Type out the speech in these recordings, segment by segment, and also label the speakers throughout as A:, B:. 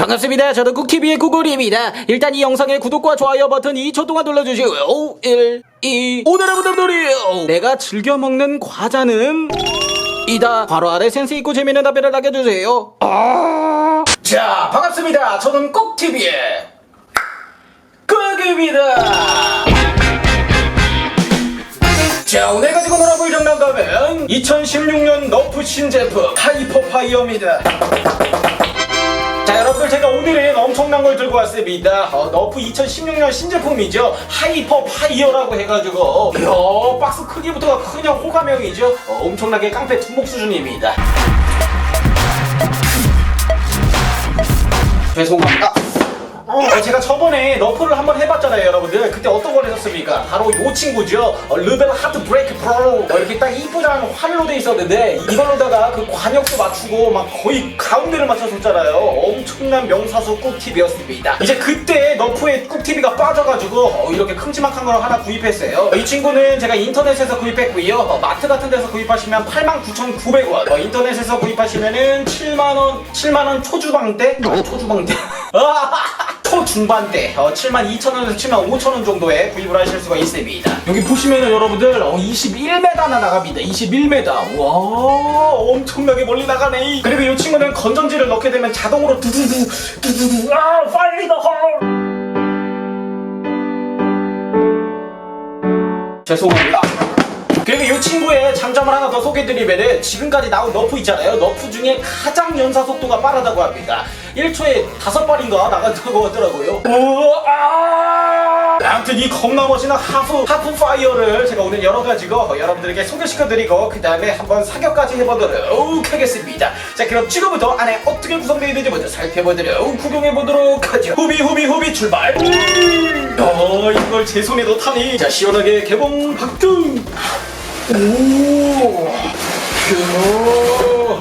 A: 반갑습니다. 저는 꾹TV의 구글입니다. 일단 이 영상에 구독과 좋아요 버튼 2초 동안 눌러주시고요. 1, 2, 오늘의 부탁드려요. 내가 즐겨 먹는 과자는 이다. 바로 아래 센스 있고 재미있는 답변을 남겨주세요. 아... 자, 반갑습니다. 저는 꾹TV의 꾹입니다. 자 오늘 가지고 놀아볼 장난감은 2016년 너프 신제품 하이퍼파이어입니다 자 오늘은 엄청난 걸 들고 왔습니다. 어, 너프 2016년 신제품이죠. 하이퍼 파이어라고 해가지고 이야 박스 크기부터가 그냥 호감형이죠. 어, 엄청나게 깡패 두목 수준입니다. 죄송합니다 어, 제가 저번에 너프를 한번 해봤잖아요 여러분들. 그때 어떤 걸 했었습니까? 바로 요 친구죠. 어, 르벨 하트 브레이크 프로 어, 이렇게 딱 이쁘장한 활로 돼 있었는데 이걸로다가 그 관역도 맞추고 막 거의 가운데를 맞춰줬잖아요. 엄청난 명사수 꿀팁이었습니다. 이제 그때 너프의 꿀팁이가 빠져가지고 어, 이렇게 큼지막한 걸 하나 구입했어요. 어, 이 친구는 제가 인터넷에서 구입했고요. 어, 마트 같은 데서 구입하시면 89,900원. 어, 인터넷에서 구입하시면은 7만원 7만원 초주방대? 어, 초주방대 초중반대 어, 72,000원에서 75,000원 정도에 구입을 하실 수가 있습니다. 여기 보시면은 여러분들 어, 21m나 나갑니다. 21m 와 엄청나게 멀리 나가네. 그리고 이 친구는 건전지를 넣게 되면 자동으로 두두두 두두두 아 빨리 넣어! 죄송합니다. 그리고 이 친구의 장점을 하나 더 소개해드리면은 지금까지 나온 너프 있잖아요. 너프 중에 가장 연사 속도가 빠르다고 합니다 1초에 다섯 발인가 나간다고 하더라고요 우와 아무튼 이 겁나 멋있는 하프 하프 파이어를 제가 오늘 열어가지고 여러분들에게 소개시켜드리고 그 다음에 한번 사격까지 해보도록 하겠습니다 자 그럼 지금부터 안에 어떻게 구성되어 있는지 먼저 살펴보도록 구경해보도록 하죠 후비 후비 후비 출발 어 이걸 제 손에도 타니 자 시원하게 개봉 박등 오. 오.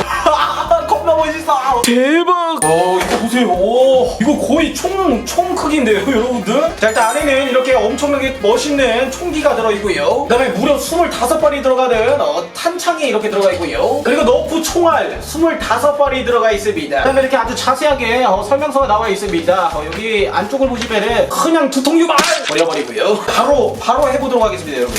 A: 겁나 멋있어. 대박. 어, 이거 보세요. 오, 이거 거의 총, 총 크기인데요, 여러분들? 자, 일단 안에는 이렇게 엄청나게 멋있는 총기가 들어있고요. 그 다음에 무려 25발이 들어가는 어, 탄창이 이렇게 들어가 있고요. 그리고 너프 총알 25발이 들어가 있습니다. 그 다음에 이렇게 아주 자세하게 어, 설명서가 나와 있습니다. 어, 여기 안쪽을 보시면은 그냥 두통 유발! 버려버리고요. 바로, 바로 해보도록 하겠습니다, 여러분.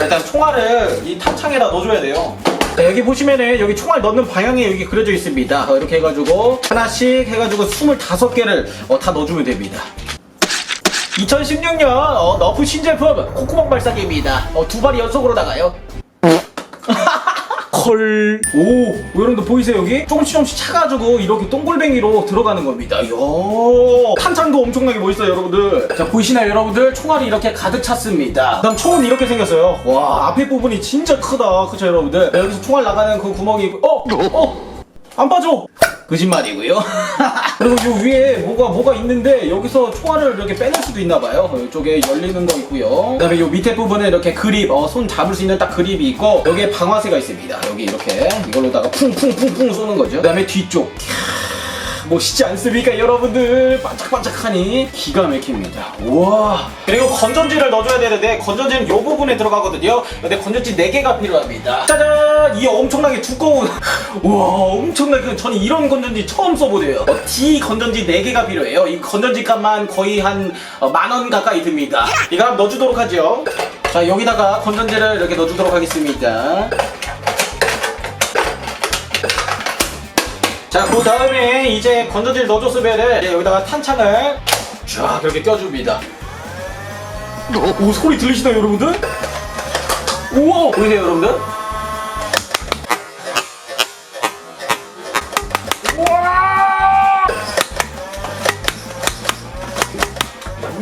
A: 일단 총알을 이 탄창에다 넣어줘야 돼요. 자, 여기 보시면은 여기 총알 넣는 방향이 여기 그려져 있습니다. 어, 이렇게 해가지고 하나씩 해가지고 25개를 어, 다 넣어주면 됩니다. 2016년 어, 너프 신제품 콧구멍 발사기입니다. 어, 두 발이 연속으로 나가요. 헐. 오, 여러분들 보이세요 여기? 조금씩 조금씩 차가지고 이렇게 동글뱅이로 들어가는 겁니다. 이야. 탄창도 엄청나게 멋있어요 여러분들. 자 보이시나요 여러분들? 총알이 이렇게 가득 찼습니다. 그 다음 총은 이렇게 생겼어요. 와 앞에 부분이 진짜 크다. 그쵸 여러분들? 네, 여기서 총알 나가는 그 구멍이 어? 어? 안 빠져. 거짓말이고요. 그리고 요 위에 뭐가 뭐가 있는데 여기서 총알을 이렇게 빼낼 수도 있나 봐요. 어, 이쪽에 열리는 거 있고요. 그다음에 요 밑에 부분에 이렇게 그립, 어, 손 잡을 수 있는 딱 그립이 있고 여기에 방아쇠가 있습니다. 여기 이렇게 이걸로다가 쿵쿵쿵쿵 쏘는 거죠. 그다음에 뒤쪽. 멋있지 않습니까 여러분들? 반짝반짝하니 기가 막힙니다. 우와. 그리고 건전지를 넣어줘야 되는데 건전지는 이 부분에 들어가거든요. 근데 건전지 4개가 필요합니다. 짜잔! 이 엄청나게 두꺼운. 우와 엄청나게. 저는 이런 건전지 처음 써보네요. 어, D 건전지 4개가 필요해요? 이 건전지 값만 거의 한 어, 만원 가까이 듭니다. 이거 넣어주도록 하죠. 자 여기다가 건전지를 이렇게 넣어주도록 하겠습니다 자, 그 다음에 이제 건전지를 넣어줬으면 이제 여기다가 탄창을 쫙 이렇게 껴줍니다. 오, 소리 들리시나요, 여러분들? 우와! 보이세요, 여러분들?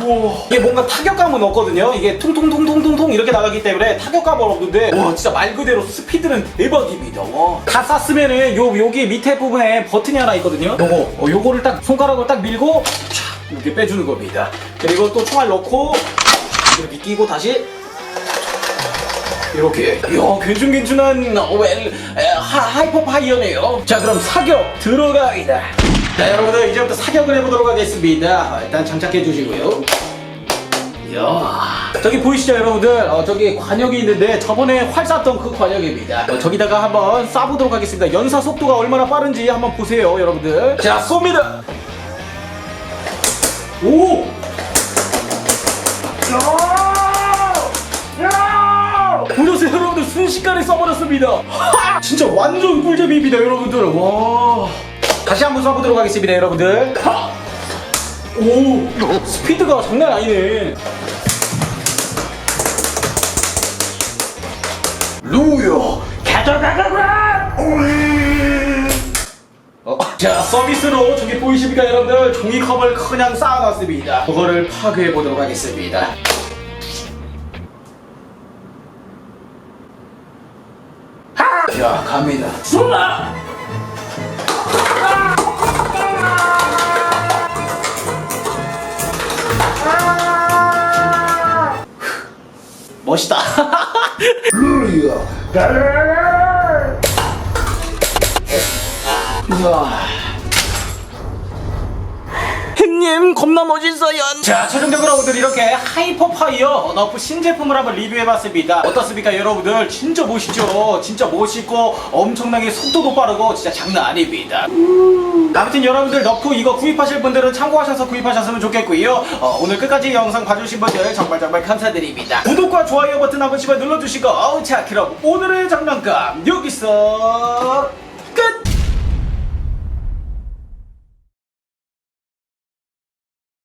A: 우와. 이게 뭔가 타격감은 없거든요. 이게 퉁퉁퉁퉁퉁퉁 이렇게 나가기 때문에 타격감은 없는데 와 진짜 말 그대로 스피드는 대박입니다. 와. 다 쌌으면은 요 여기 밑에 부분에 버튼이 하나 있거든요. 요거 어, 요거를 딱 손가락으로 딱 밀고 촥 이렇게 빼주는 겁니다. 그리고 또 총알 넣고 이렇게 끼고 다시 이렇게 이야 괜찮괜찮한 어, 웰 하이퍼 파이어네요 자 그럼 사격 들어가이다 자 여러분들 이제부터 사격을 해보도록 하겠습니다. 어, 일단 장착해 주시고요. 이야 저기 보이시죠 여러분들? 어, 저기 관역이 있는데 저번에 활 쐈던 그 관역입니다. 어, 저기다가 한번 쏴보도록 하겠습니다. 연사 속도가 얼마나 빠른지 한번 보세요 여러분들. 자 쏩니다! 오! 보셨어요 여러분들? 순식간에 써버렸습니다. 하! 진짜 완전 꿀잼입니다 여러분들. 와 다시 한번 써보도록 하겠습니다 여러분들. 하! 오 스피드가 장난 아니네. 루요 가져가가라! 어, 자 서비스로 저기 보이십니까 여러분들? 종이컵을 그냥 쌓아놨습니다. 그거를 파괴해 보도록 하겠습니다. 하! 자 갑니다. 쏠라 멋있다 우와. 형님 겁나 멋있어요 자 최종적으로 오늘 이렇게 하이퍼파이어 너프 신제품을 한번 리뷰해봤습니다. 어떻습니까 여러분들? 진짜 멋있죠? 진짜 멋있고 엄청나게 속도도 빠르고 진짜 장난 아닙니다. 아무튼 여러분들 너프 이거 구입하실 분들은 참고하셔서 구입하셨으면 좋겠고요. 어, 오늘 끝까지 영상 봐주신 분들 정말 정말 감사드립니다. 구독과 좋아요 버튼 한 번씩만 눌러주시고. 자 그럼 오늘의 장난감 여기서